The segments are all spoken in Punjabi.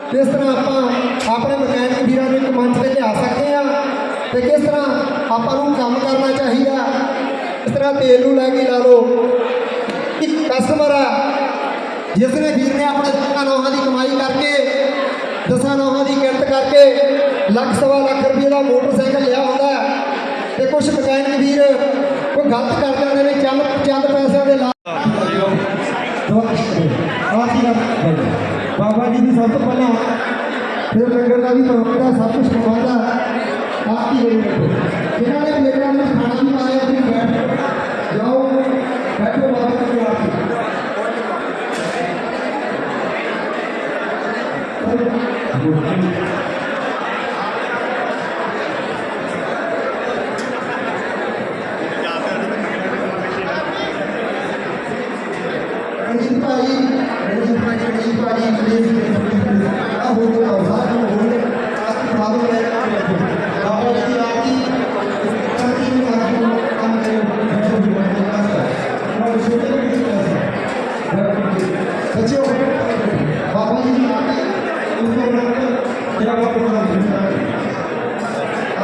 ਕਿਸ ਤਰ੍ਹਾਂ ਆਪਾਂ ਆਪਣੇ ਮਕੈਨਿਕ ਵੀਰਾਂ ਨੂੰ ਇੱਕ ਮੰਚ ਤੇ ਲਿਆ ਸਕਦੇ ਆ ਤੇ ਕਿਸ ਤਰ੍ਹਾਂ ਆਪਾਂ ਨੂੰ ਕੰਮ ਕਰਨਾ ਚਾਹੀਦਾ? ਇਸ ਤਰ੍ਹਾਂ ਤੇਲ ਨੂੰ ਲੈ ਕੇ ਲਾ ਲਓ। ਇੱਕ ਕਸਟਮਰ ਆ, ਜਿਸ ਨੇ ਵੀਰ ਨੇ ਆਪਣੇ ਦਸਾਂ ਨੌਹਾਂ ਦੀ ਕਮਾਈ ਕਰਕੇ, ਦਸਾਂ ਨੌਹਾਂ ਦੀ ਕਿਰਤ ਕਰਕੇ ਲੱਖ ਸਵਾ ਲੱਖ ਰੁਪਏ ਦਾ ਮੋਟਰਸਾਈਕਲ ਲਿਆ ਹੁੰਦਾ ਹੈ ਤੇ ਕੁਝ ਮਕੈਨਿਕ ਵੀਰ ਕੋਈ ਗਲਤ ਕਰ ਜਾਂਦੇ ਨੇ, ਚੰਦ ਚੰਦ ਪੈਸਿਆਂ ਦੇ ਲਾ doa baik wasiat baik bahwa ini satu pada फिर नगर का भी प्रवक्ता सब कुछ कमाता आपकी जरूरत है जिन्होंने प्लेग्राउंड में खाना भी पाया फिर बैठ जाओ बैठो बात करो आपकी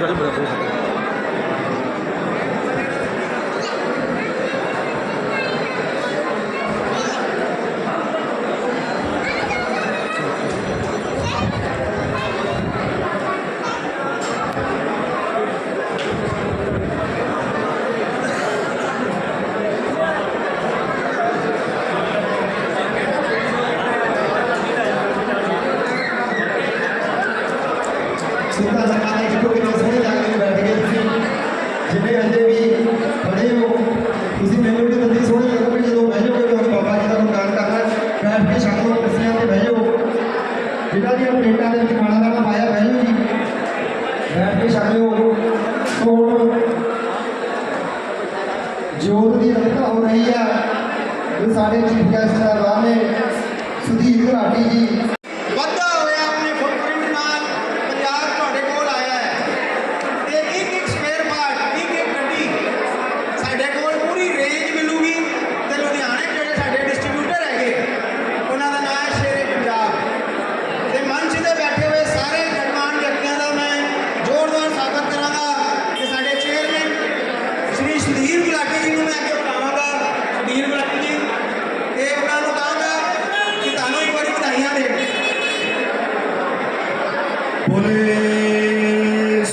berarti berapa puluh Kita akan ਸਾਡੇ ਚੀਫ ਗੈਸਟ ਸਾਹਿਬਾਨ ਨੇ ਸੁਧੀਰ ਘਰਾਟੀ ਜੀ।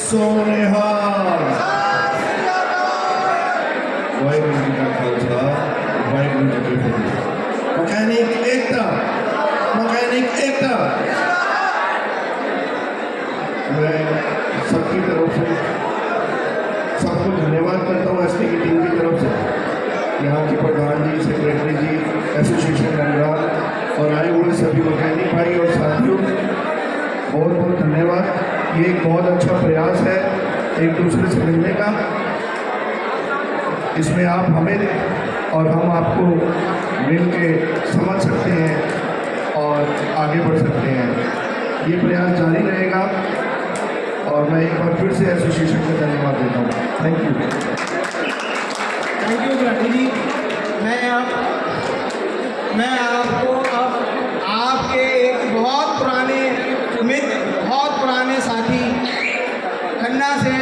ਸੋਨਿਹਾਲ ਵਾਹਿਗੁਰੂ ਜੀ ਕਾ ਖਾਲਸਾ ਵਾਹਿਗੁਰੂ ਜੀ ਕੀ ਫਤਿਹ ਮਕੈਨਿਕ ਏਕਤਾ ਮਕੈਨਿਕ ਏਕਤਾ मैं सबकी तरफ से सबको धन्यवाद करता हूँ एस की टीम की तरफ से यहाँ के प्रधान जी सेक्रेटरी जी एसोसिएशन ये एक बहुत अच्छा प्रयास है एक दूसरे से मिलने का। इसमें आप हमें और हम आपको मिल के समझ सकते हैं और आगे बढ़ सकते हैं। ये प्रयास जारी रहेगा और मैं एक बार फिर से एसोसिएशन को धन्यवाद देता हूँ। थैंक यू थैंक यू जी। मैं आप, मैं आपको खन्ना से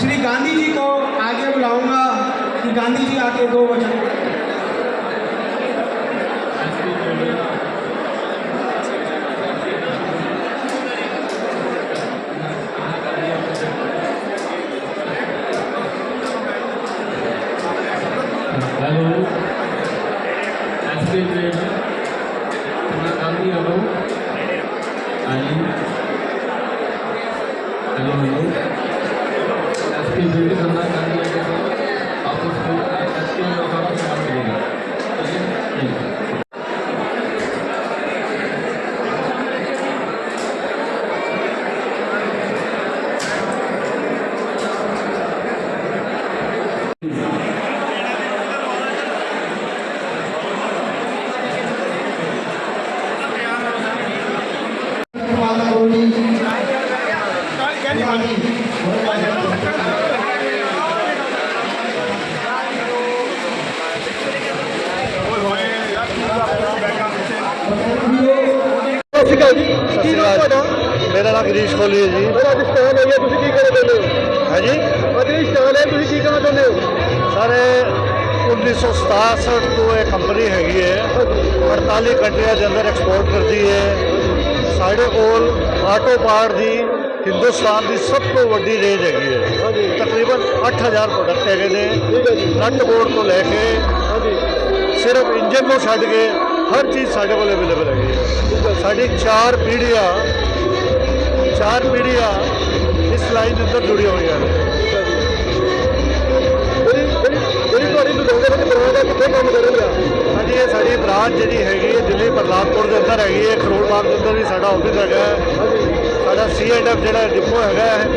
श्री गांधी जी को आगे बुलाऊंगा कि गांधी जी आके दो वचन ਮੇਰਾ ਨਾਮ ਗਰੀਸ਼ ਕੋਹਲੀ ਹੈ ਜੀ। ਰਾਜਸਥਾਨ ਹੈ ਜੀ ਤੁਸੀਂ ਕੀ ਕਹਿਣਾ ਚਾਹੁੰਦੇ ਹੋ? ਹੈ ਜੀ ਰਾਜਸਥਾਨ ਹੈ ਤੁਸੀਂ ਕੀ ਕਹਿਣਾ ਚਾਹੁੰਦੇ ਹੋ? ਸਰ ਇਹ 1967 ਤੋਂ ਇਹ ਕੰਪਨੀ ਹੈਗੀ ਹੈ। 48 ਕੰਟਰੀਆਂ ਦੇ ਅੰਦਰ ਐਕਸਪੋਰਟ ਕਰਦੀ ਹੈ। ਸਾਡੇ ਕੋਲ ਆਟੋ ਪਾਰਟ ਦੀ ਹਿੰਦੁਸਤਾਨ ਦੀ ਸਭ ਤੋਂ ਵੱਡੀ ਰੇਂਜ ਹੈਗੀ ਹੈ। ਤਕਰੀਬਨ 8000 ਪ੍ਰੋਡਕਟ ਹੈਗੇ ਨੇ। ਹੈ ਨਟ ਬੋਰਡ ਤੋਂ ਲੈ ਕੇ ਸਿਰਫ ਇੰਜਨ ਨੂੰ ਛੱਡ ਕੇ ਹਰ ਚੀਜ਼ ਸਾਡੇ ਕੋਲ ਅਵੇਲੇਬਲ ਹੈਗੀ ਹੈ। ਸਾਡੀ ਚਾਰ ਪੀੜ੍ਹੀਆਂ ਚਾਰ ਪੀੜ੍ਹੀਆਂ ਇਸ ਲਾਈਨ ਦੇ ਅੰਦਰ ਜੁੜੀਆਂ ਹੋਈਆਂ ਨੇ ਜਿਹੜੀ ਤੁਹਾਡੀ ਵਿੱਚ ਬਰਾਂਚ ਹੈ ਕਿੱਥੇ ਕੰਮ ਕਰ ਰਹੀ? ਆ ਸਾਡੀ ਇਹ ਸਾਡੀ ਬ੍ਰਾਂਚ ਜਿਹੜੀ ਹੈਗੀ ਹੈ ਦਿੱਲੀ ਪ੍ਰਲਾਦਪੁਰ ਦੇ ਅੰਦਰ ਹੈਗੀ ਹੈ ਖਰੋੜ ਬਾਗ ਦੇ ਅੰਦਰ ਵੀ ਸਾਡਾ ਆਫਿਸ ਹੈਗਾ ਹੈ। ਸਾਡਾ ਸੀਐਂਡਐਫ ਜਿਹੜਾ ਡਿਪੋ ਹੈਗਾ ਹੈ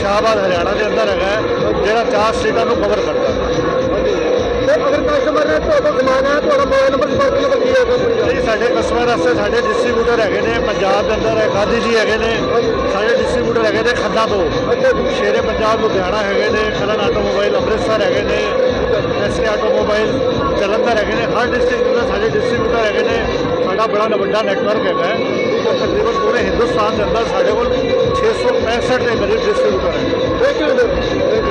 ਸ਼ਾਹਬਾਦ ਹਰਿਆਣਾ ਦੇ ਅੰਦਰ ਹੈਗਾ ਜਿਹੜਾ ਚਾਰ ਸਟੇਟਾਂ ਨੂੰ ਕਵਰ ਕਰਦਾ। ਹੈ ਤੇ ਅਗਰ ਕਸਟਮਰ ਨੇ ਤੁਹਾਡਾ ਸਮਾਨ ਹੈ ਤੁਹਾਡਾ ਮੋਬਾਈਲ ਨੰਬਰ ਸੰਪਰਕ ਨੰਬਰ ਕੀ ਹੈ ਕੰਪਨੀ ਦਾ ਜੀ ਸਾਡੇ ਕਸਟਮਰ ਵਾਸਤੇ ਸਾਡੇ ਡਿਸਟ੍ਰੀਬਿਊਟਰ ਹੈਗੇ ਨੇ ਪੰਜਾਬ ਦੇ ਅੰਦਰ ਹੈ ਗਾਂਧੀ ਜੀ ਹੈਗੇ ਨੇ ਸਾਡੇ ਡਿਸਟ੍ਰੀਬਿਊਟਰ ਹੈਗੇ ਨੇ ਖੰਨਾ ਤੋਂ। ਸ਼ੇਰੇ ਪੰਜਾਬ ਲੁਧਿਆਣਾ ਹੈਗੇ ਨੇ ਖਲਨ ਆਟੋਮੋਬਾਈਲ ਅੰਮ੍ਰਿਤਸਰ ਹੈਗੇ ਨੇ ਐਸਕੇ ਆਟੋਮੋਬਾਈਲ ਜਲੰਧਰ ਹੈਗੇ ਨੇ ਹਰ ਡਿਸਟ੍ਰਿਕਟ ਦੇ ਸਾਡੇ ਡਿਸਟ੍ਰੀਬਿਊਟਰ ਹੈਗੇ ਨੇ। ਸਾਡਾ ਬੜਾ ਵੱਡਾ ਨੈਟਵਰਕ ਹੈਗਾ ਤਕਰੀਬਨ ਪੂਰੇ ਹਿੰਦੁਸਤਾਨ ਦੇ ਅੰਦਰ ਸਾਡੇ ਕੋਲ 665 ਦੇ ਕਰੀਬ ਡਿਸਟ੍ਰੀਬਿਊਟਰ ਹੈ। Thank you